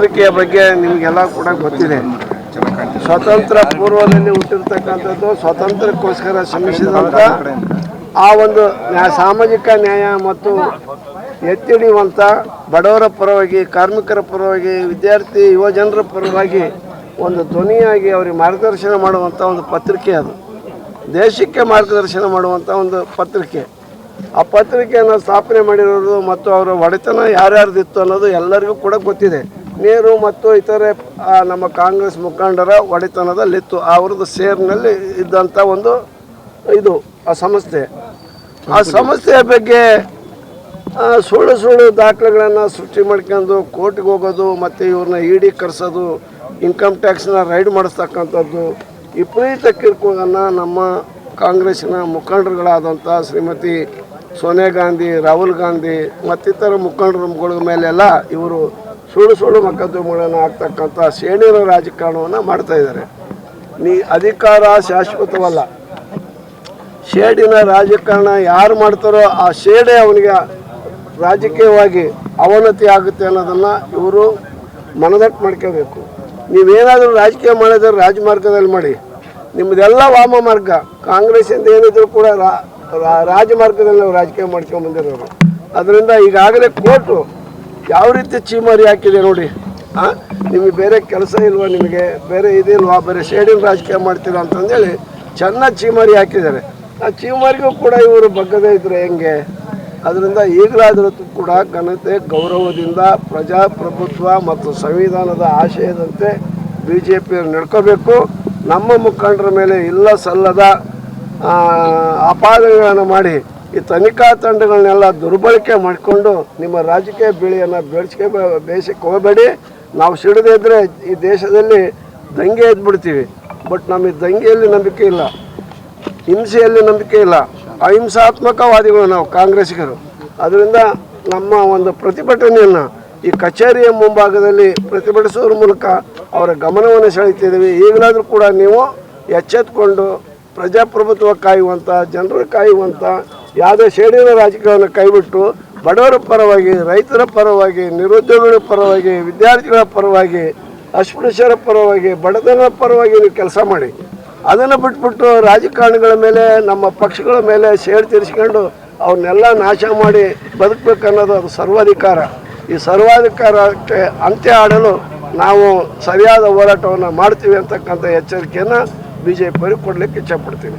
ಪತ್ರಿಕೆಯ ಬಗ್ಗೆ ನಿಮಗೆಲ್ಲ ಕೂಡ ಗೊತ್ತಿದೆ. ಸ್ವತಂತ್ರ ಪೂರ್ವದಲ್ಲಿ ಹುಟ್ಟಿರ್ತಕ್ಕಂಥದ್ದು ಸ್ವಾತಂತ್ರ್ಯಕ್ಕೋಸ್ಕರ ಶ್ರಮಿಸಿದಂಥ ಆ ಒಂದು ಸಾಮಾಜಿಕ ನ್ಯಾಯ ಮತ್ತು ಎತ್ತಿಡಿಯುವಂಥ ಬಡವರ ಪರವಾಗಿ, ಕಾರ್ಮಿಕರ ಪರವಾಗಿ, ವಿದ್ಯಾರ್ಥಿ ಯುವಜನರ ಪರವಾಗಿ ಒಂದು ಧ್ವನಿಯಾಗಿ ಅವರಿಗೆ ಮಾರ್ಗದರ್ಶನ ಮಾಡುವಂಥ ಒಂದು ಪತ್ರಿಕೆ ಅದು. ದೇಶಕ್ಕೆ ಮಾರ್ಗದರ್ಶನ ಮಾಡುವಂಥ ಒಂದು ಪತ್ರಿಕೆ. ಆ ಪತ್ರಿಕೆಯನ್ನು ಸ್ಥಾಪನೆ ಮಾಡಿರೋದು ಮತ್ತು ಅವರ ಒಡೆತನ ಯಾರ್ಯಾರ್ದಿತ್ತು ಅನ್ನೋದು ಎಲ್ಲರಿಗೂ ಕೂಡ ಗೊತ್ತಿದೆ. ನೆಹರು ಮತ್ತು ಇತರೆ ನಮ್ಮ ಕಾಂಗ್ರೆಸ್ ಮುಖಂಡರ ಒಡೆತನದಲ್ಲಿತ್ತು. ಅವ್ರದ್ದು ಸೇರ್ನಲ್ಲಿ ಇದ್ದಂಥ ಒಂದು ಇದು, ಆ ಸಂಸ್ಥೆ. ಆ ಸಂಸ್ಥೆಯ ಬಗ್ಗೆ ಸುಳ್ಳು ಸುಳ್ಳು ದಾಖಲೆಗಳನ್ನು ಸೃಷ್ಟಿ ಮಾಡ್ಕೊಂಡು ಕೋರ್ಟಿಗೆ ಹೋಗೋದು, ಮತ್ತು ಇವ್ರನ್ನ ಇಡಿ ಕರೆಸೋದು ಇನ್ಕಮ್ ಟ್ಯಾಕ್ಸ್ನ ರೈಡ್ ಮಾಡಿಸ್ತಕ್ಕಂಥದ್ದು, ವಿಪರೀತ ಕಿರುಕುಳನ್ನು ನಮ್ಮ ಕಾಂಗ್ರೆಸ್ಸಿನ ಮುಖಂಡರುಗಳಾದಂಥ ಶ್ರೀಮತಿ ಸೋನಿಯಾ ಗಾಂಧಿ, ರಾಹುಲ್ ಗಾಂಧಿ ಮತ್ತಿತರ ಮುಖಂಡರುಗಳ ಮೇಲೆಲ್ಲ ಇವರು ಸುಳ್ಳು ಸುಳ್ಳು ಮೊಕದ್ದಮೆಗಳನ್ನು ಆಗ್ತಕ್ಕಂಥ ಶ್ರೇಣಿಯ ರಾಜಕಾರಣವನ್ನು ಮಾಡ್ತಾ ಇದ್ದಾರೆ. ನೀ ಅಧಿಕಾರ ಶಾಶ್ವತವಲ್ಲ. ಶೇಡಿನ ರಾಜಕಾರಣ ಯಾರು ಮಾಡ್ತಾರೋ ಆ ಶೇಡೆ ಅವನಿಗೆ ರಾಜಕೀಯವಾಗಿ ಅವನತಿ ಆಗುತ್ತೆ ಅನ್ನೋದನ್ನು ಇವರು ಮನದಟ್ಟು ಮಾಡ್ಕೋಬೇಕು. ನೀವೇನಾದರೂ ರಾಜಕೀಯ ಮಾಡಿದ್ರೆ ರಾಜಮಾರ್ಗದಲ್ಲಿ ಮಾಡಿ. ನಿಮ್ಮದೆಲ್ಲ ವಾಮ ಮಾರ್ಗ. ಕಾಂಗ್ರೆಸ್ಸಿಂದ ಏನಿದ್ರು ಕೂಡ ರಾಜಮಾರ್ಗದಲ್ಲಿ ನಾವು ರಾಜಕೀಯ ಮಾಡ್ಕೊಂಡು ಬಂದಿರೋರು. ಅದರಿಂದ ಈಗಾಗಲೇ ಕೋರ್ಟು ಯಾವ ರೀತಿ ಚೀಮಾರಿ ಹಾಕಿದೆ ನೋಡಿ. ಹಾಂ ನಿಮಗೆ ಬೇರೆ ಕೆಲಸ ಇಲ್ವಾ ನಿಮಗೆ? ಬೇರೆ ಇದಿಲ್ವಾ? ಬೇರೆ ಶೇಡಿಂಗ್ ರಾಜಕೀಯ ಮಾಡ್ತೀರಾ ಅಂತಂದೇಳಿ ಚೆನ್ನಾಗಿ ಚೀಮಾರಿ ಹಾಕಿದ್ದಾರೆ. ಆ ಚೀಮಾರಿಗೂ ಕೂಡ ಇವರು ಬಗ್ಗದೇ ಇದ್ರೆ ಹೆಂಗೆ? ಅದರಿಂದ ಈಗಲಾದರೂ ಕೂಡ ಘನತೆ ಗೌರವದಿಂದ ಪ್ರಜಾಪ್ರಭುತ್ವ ಮತ್ತು ಸಂವಿಧಾನದ ಆಶಯದಂತೆ ಬಿ ಜೆ ಪಿಯವರು ನಡ್ಕೋಬೇಕು. ನಮ್ಮ ಮುಖಂಡರ ಮೇಲೆ ಇಲ್ಲ ಸಲ್ಲದ ಆ, ಅಪಾದನೆಗಳನ್ನು ಮಾಡಿ ಈ ತನಿಖಾ ತಂಡಗಳನ್ನೆಲ್ಲ ದುರ್ಬಳಕೆ ಮಾಡಿಕೊಂಡು ನಿಮ್ಮ ರಾಜಕೀಯ ಬಿಳಿಯನ್ನು ಬೆಳೆಸ್ಕೆ ಬೇಯಿಸಕ್ಕೆ ಹೋಗಬೇಡಿ ನಾವು ಸಿಡದೇ ಇದ್ದರೆ ಈ ದೇಶದಲ್ಲಿ ದಂಗೆ ಎದ್ಬಿಡ್ತೀವಿ. ಬಟ್ ನಮಗೆ ದಂಗೆಯಲ್ಲಿ ನಂಬಿಕೆ ಇಲ್ಲ. ಹಿಂಸೆಯಲ್ಲಿ ನಂಬಿಕೆ ಇಲ್ಲ. ಅಹಿಂಸಾತ್ಮಕವಾದಿಗಳು ನಾವು ಕಾಂಗ್ರೆಸ್ಗರು ಅದರಿಂದ ನಮ್ಮ ಒಂದು ಪ್ರತಿಭಟನೆಯನ್ನು ಈ ಕಚೇರಿಯ ಮುಂಭಾಗದಲ್ಲಿ ಪ್ರತಿಭಟಿಸುವ ಮೂಲಕ ಅವರ ಗಮನವನ್ನು ಸೆಳೀತಿದ್ದೀವಿ ಈಗಲಾದರೂ ಕೂಡ ನೀವು ಎಚ್ಚೆತ್ಕೊಂಡು ಪ್ರಜಾಪ್ರಭುತ್ವ ಕಾಯುವಂಥ ಜನರು ಕಾಯುವಂಥ ಯಾವುದೇ ಶೇಡಿನ ರಾಜಕೀಯವನ್ನು ಕೈಬಿಟ್ಟು ಬಡವರ ಪರವಾಗಿ, ರೈತರ ಪರವಾಗಿ, ನಿರುದ್ಯೋಗಿಗಳ ಪರವಾಗಿ, ವಿದ್ಯಾರ್ಥಿಗಳ ಪರವಾಗಿ, ಅಸ್ಪೃಶ್ಯರ ಪರವಾಗಿ ಬಡತನ ಪರವಾಗಿ ನೀವು ಕೆಲಸ ಮಾಡಿ. ಅದನ್ನು ಬಿಟ್ಬಿಟ್ಟು ರಾಜಕಾರಣಿಗಳ ಮೇಲೆ, ನಮ್ಮ ಪಕ್ಷಗಳ ಮೇಲೆ ಸೇಡ್ ತೀರಿಸ್ಕೊಂಡು ಅವನ್ನೆಲ್ಲ ನಾಶ ಮಾಡಿ ಬದುಕಬೇಕನ್ನೋದು ಅದು ಸರ್ವಾಧಿಕಾರ. ಈ ಸರ್ವಾಧಿಕಾರಕ್ಕೆ ಅಂತ್ಯ ಆಡಲು ನಾವು ಸರಿಯಾದ ಹೋರಾಟವನ್ನು ಮಾಡ್ತೀವಿ ಅಂತಕ್ಕಂಥ ಎಚ್ಚರಿಕೆಯನ್ನು ಬಿ ಜೆ ಪಿ ಕೊಡಲಿಕ್ಕೆ ಇಚ್ಛಪಡ್ತೀನಿ